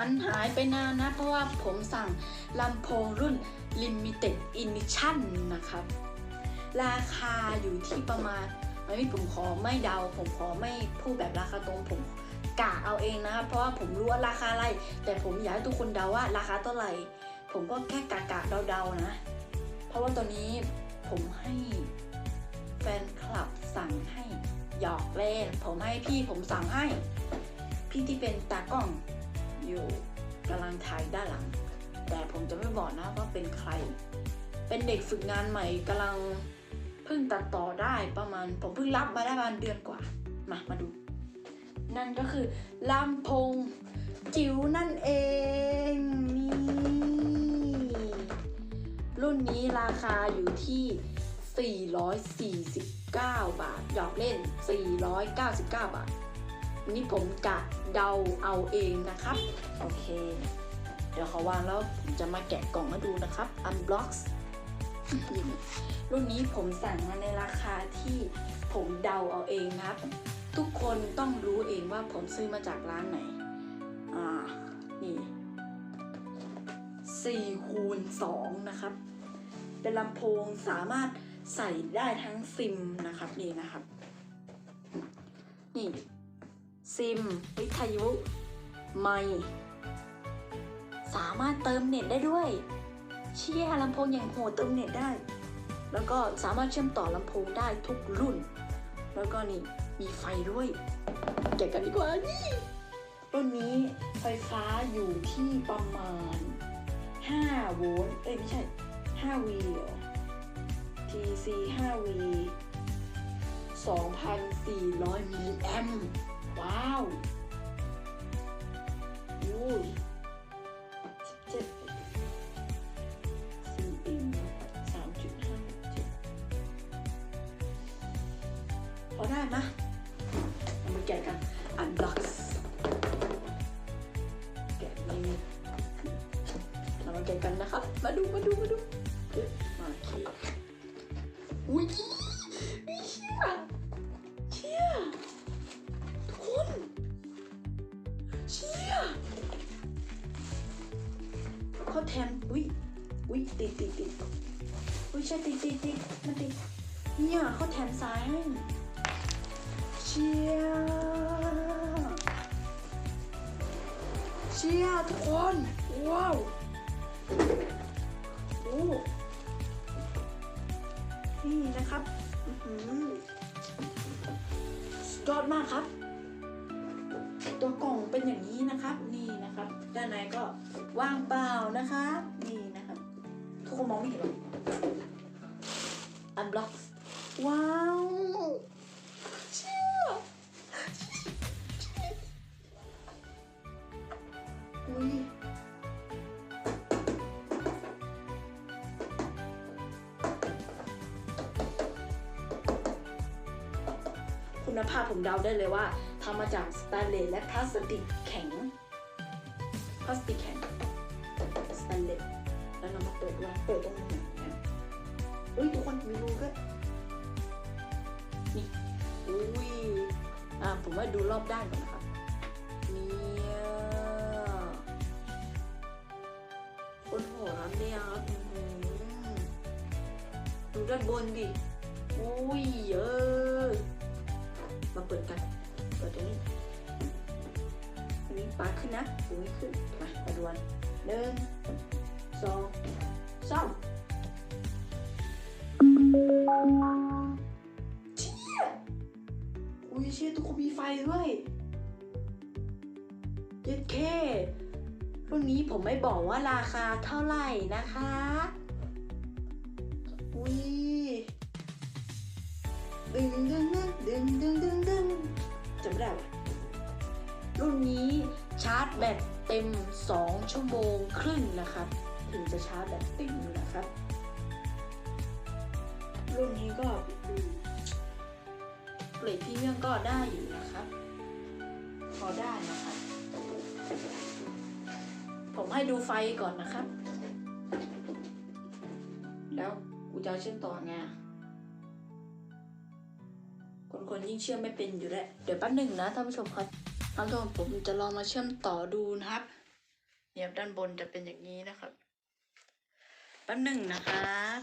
มันหายไปนานนะ เพราะว่าผมสั่งลำโพงรุ่น Limited Edition นะครับ ราคาอยู่ที่ประมาณอันนี้ผมขอไม่เดา ผมขอไม่พูดแบบราคาตรงผมกะเอาเองนะครับ เพราะว่าผมรู้ว่าราคาอะไร แต่ผมอยากให้ทุกคนเดาว่าราคาเท่าไหร่ ผมก็แค่กะกะเดาๆนะ เพราะว่าตอนนี้ผมให้แฟนคลับสั่งให้หยอกเล่น ผมให้พี่ผมสั่งให้ พี่ที่เป็นตากล้อง อยู่กำลังถ่ายด้านหลัง แต่ผมจะไม่บอกนะว่าเป็นใคร เป็นเด็กฝึกงานใหม่กำลังเพิ่งตัดต่อได้ประมาณ ผมเพิ่งรับมาได้ประมาณเดือนกว่ามามาดู นั่นก็คือลำโพงจิ๋วนั่นเองนี่รุ่นนี้ราคาอยู่ที่ 449 บาทหยอกเล่น 499 บาท นี่ผมกะเดาเอาเองนะครับ โอเค เดี๋ยวเขาวางแล้วผมจะมาแกะกล่องมาดูนะครับ unbox รุ่นนี้ผมสั่งมาในราคาที่ผมเดาเอาเองครับ ทุกคนต้องรู้เองว่าผมซื้อมาจากร้านไหน อ่า นี่4คูณ2นะครับ เป็นลำโพงสามารถใส่ได้ทั้งซิมนะครับนี่นะครับ นี่ ซิม วิทยุ ไมค์สามารถเติมเน็ตได้ด้วย เชี่ยลำโพงอย่างโหดเติมเน็ตได้ แล้วก็สามารถเชื่อมต่อลำโพงได้ทุกรุ่น แล้วก็นี่มีไฟด้วยแกะกันดีกว่านี่รุ่นนี้ไฟฟ้าอยู่ที่ประมาณ 5 โวลต์เอ้ยไม่ใช่ 5 วีเหรอ TC 5 V 2,400 มิลลิแอมป์ ว้าวอุ้ย17 CM 3.57พอได้ไหมเอามาแกะกัน unbox แกะนี้เรามาแกะกันนะครับ มาดูมาดูมาดูเอ๊ะโอเคอุ้ย ใช่ติดติดติดมันติดเนี่ยเขาแถมสายให้เชี่ยเชี่ยทุกคน ว้าวโอ้นี่นะครับสุดยอดมากครับ ตัวกล่องเป็นอย่างนี้นะครับ นี่นะครับ ด้านในก็ว่างเปล่านะครับ นี่นะครับ ทุกคนมองไม่เห็นหรอ อันบล็อกว้าวเชี่ยอุ้ยคุณภาพผมเดาได้เลยว่าทำมาจากสแตนเลสและพลาสติกแข็งพลาสติกแข็งสแตนเลสแล้วเรามาเปิดว่าเปิดตรงไหนนะ อุ้ยทุกคนมีรูด้วยนี่อุ้ยอ่าผมว่าดูรอบด้านก่อนนะครับเนี่ยคนหัวเนี่ยครับดูด้านบนดิอุ้ยเออมาเปิดกันเปิดตรงนี้นี้ปาขึ้นนะตรงนี้ขึ้นมามาดูกันหนึ่งสองสาม เชี่ยอุ้ยเชี่ยทุกคนมีไฟด้วยเย็ดเครุ่นนี้ผมไม่บอกว่าราคาเท่าไหร่นะคะ อุ้ยดึงดึงดึงดึงดึงดึงดึงจำไม่ได้วะรุ่นนี้ชาร์จแบตเต็ม 2 ชั่วโมงครึ่งนะครับ ถึงจะชาร์จแบตเต็มนะครับ รุ่นนี้ก็เกรดพรีเมียมก็ได้อยู่นะครับพอได้นะครับผมให้ดูไฟก่อนนะครับ แล้วกูจะเชื่อมต่อไงคนคนยิ่งเชื่อไม่เป็นอยู่แล้ว เดี๋ยวแป๊บหนึ่งนะท่านผู้ชมครับครับทุกคนผมจะลองมาเชื่อมต่อดูนะครับ เนี่ยด้านบนจะเป็นอย่างนี้นะครับ แป๊บหนึ่งนะครับ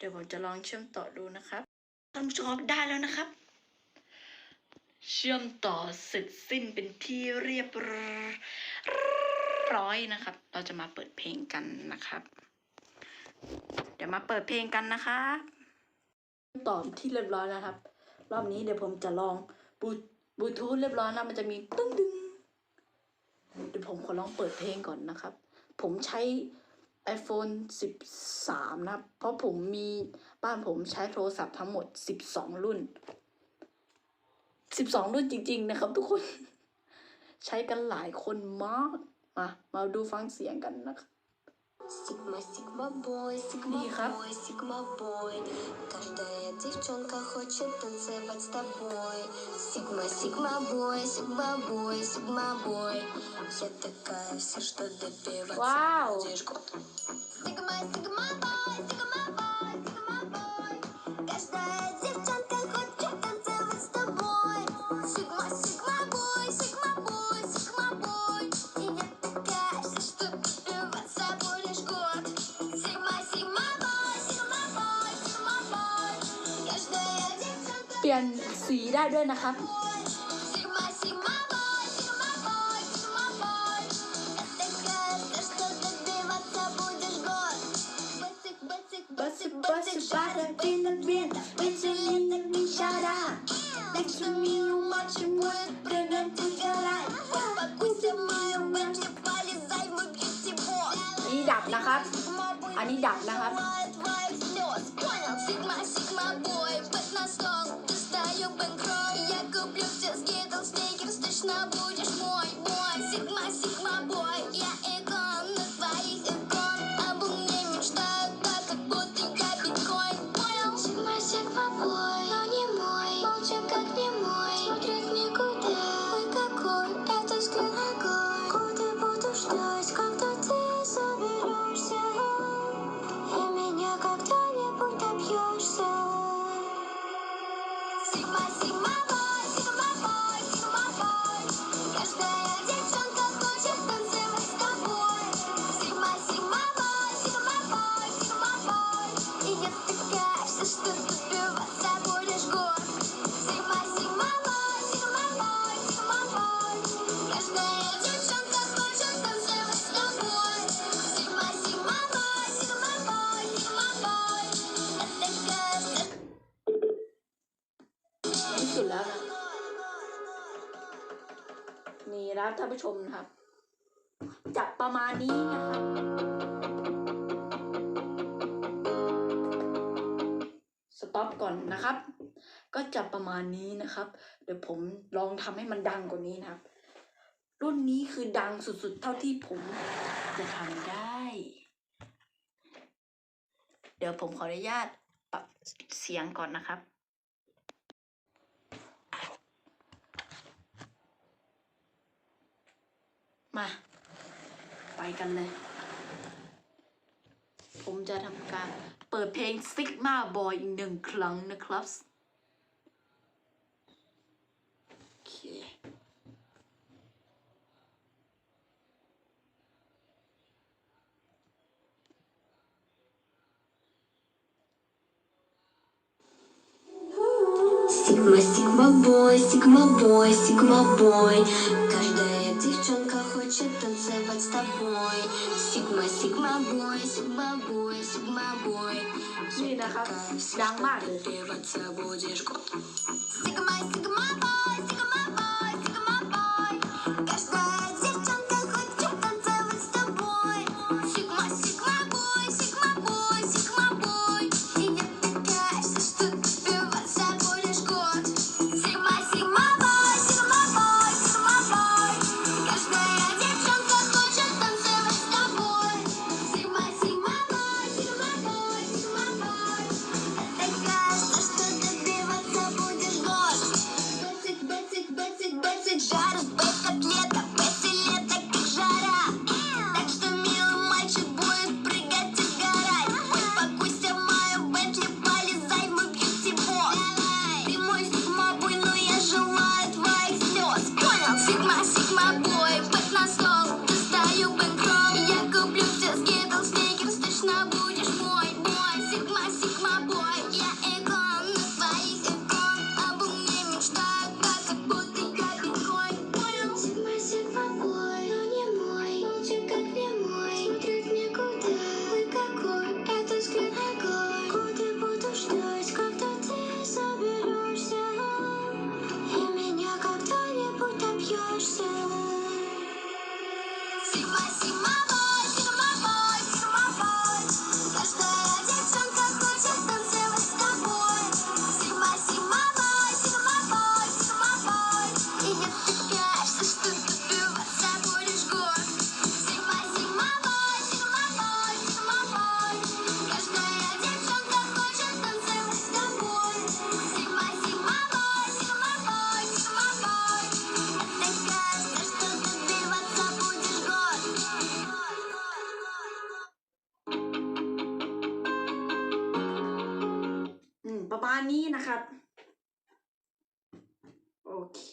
เดี๋ยวผมจะลองเชื่อมต่อดูนะครับท่านผู้ชมได้แล้วนะครับ เชื่อมต่อเสร็จสิ้นเป็นที่เรียบร้อยนะครับ เราจะมาเปิดเพลงกันนะครับ เดี๋ยวมาเปิดเพลงกันนะครับต่อที่เรียบร้อยแล้วครับ รอบนี้เดี๋ยวผมจะลองบูบลูทูธเรียบร้อยแล้วมันจะมีตึ้งดึงเดี๋ยวผมขอลองเปิดเพลงก่อนนะครับ ผมใช้ iPhone 13 นะครับ เพราะผมมีบ้านผมใช้โทรศัพท์ทั้งหมด 12 รุ่น 12 รุ่นจริง ๆ นะครับ ทุกคน ใช้กันหลายคนมาก มา มาดูฟังเสียงกันนะครับ Сигма, сигма, бой, сигма, Тихо. бой, сигма, бой. Каждая девчонка хочет танцевать с тобой. Сигма, сигма, бой, сигма, бой, сигма, бой. Я такая вся, что добиваться Вау. будешь год. ลี่ยนสีได้ด้วยนะครับ นี่ดับนะครับ อันนี้ดับนะครับ сникерс, точно นี่แล้วท่านผู้ชมนะครับ จับประมาณนี้นะครับสต็อปก่อนนะครับ ก็จับประมาณนี้นะครับ เดี๋ยวผมลองทำให้มันดังกว่านี้นะครับ รุ่นนี้คือดังสุดๆ เท่าที่ผมจะทำได้ เดี๋ยวผมขออนุญาตปรับเสียงก่อนนะครับ มา ไปกันเลย ผมจะทำการเปิดเพลง Sigma Boy อีกหนึ่งครั้งนะครับโอเค Sigma Sigma Boy Sigma Boy Sigma Boy с тобой. Сигма, сигма, бой, сигма, бой, сигма, бой. นี่นะครับ ดังมากเลย Добиваться будешь год. Сигма, сигма, бой, сигма, бой, сигма, бой. เค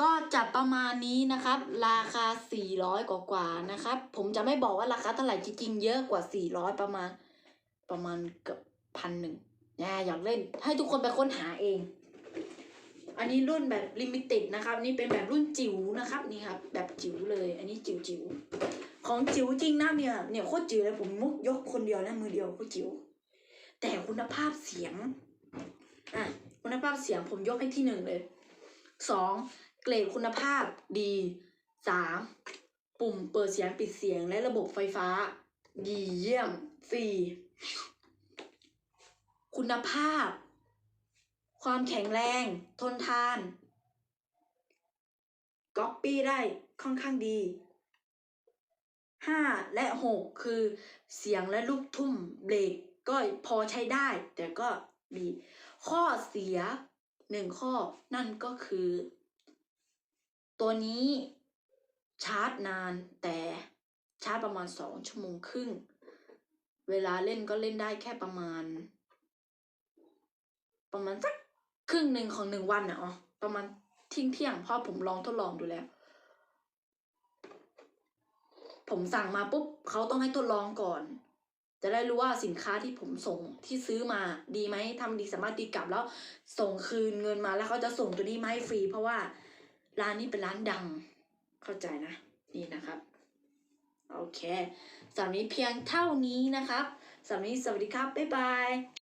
ก็จะประมาณนี้นะครับ ราคา 400 กว่ากว่าๆนะครับ ผมจะไม่บอกว่าราคาเท่าไหร่จริงๆเยอะกว่า 400 ประมาณ ประมาณเกือบพันหนึ่งนะอยากเล่น ให้ทุกคนไปค้นหาเอง อันนี้รุ่นแบบลิมิเต็ดนะครับ นี่เป็นแบบรุ่นจิ๋วนะครับ นี่ครับ แบบจิ๋วเลย อันนี้จิ๋วจิ๋วของจิ๋วจริงนะเนี่ย เนี่ยโคตรจิ๋วเลยผมมุกยกคนเดียวนะมือเดียวโคตรจิ๋วแต่คุณภาพเสียง อะคุณภาพเสียงผมยกให้ที่หนึ่งเลยสองเกรดคุณภาพดีสามปุ่มเปิดเสียงปิดเสียงและระบบไฟฟ้า ดีเยี่ยมสี่คุณภาพ ความแข็งแรง ทนทานก๊อปปี้ได้ค่อนข้างดีห้าและหกคือเสียงและลูกทุ่มเบรกก็พอใช้ได้ แต่ก็มี ข้อเสียหนึ่งข้อนั่นก็คือ ตัวนี้ชาร์จนานแต่ชาร์จประมาณสองชั่วโมงครึ่ง เวลาเล่นก็เล่นได้แค่ประมาณ ประมาณสักครึ่งหนึ่งของหนึ่งวันนะอ๋อประมาณเที่ยงเที่ยงเพราะผมลองทดลองดูแล้ว ผมสั่งมาปุ๊บเขาต้องให้ทดลองก่อน จะได้รู้ว่าสินค้าที่ผมส่งที่ซื้อมาดีไหมทำดีสามารถตีกลับแล้วส่งคืนเงินมาแล้วเขาจะส่งตัวนี้มาให้ฟรี เพราะว่าร้านนี้เป็นร้านดัง เข้าใจนะ นี่นะครับโอเคสำหรับนี้เพียงเท่านี้นะครับสำหรับนี้สวัสดีครับบ๊ายบาย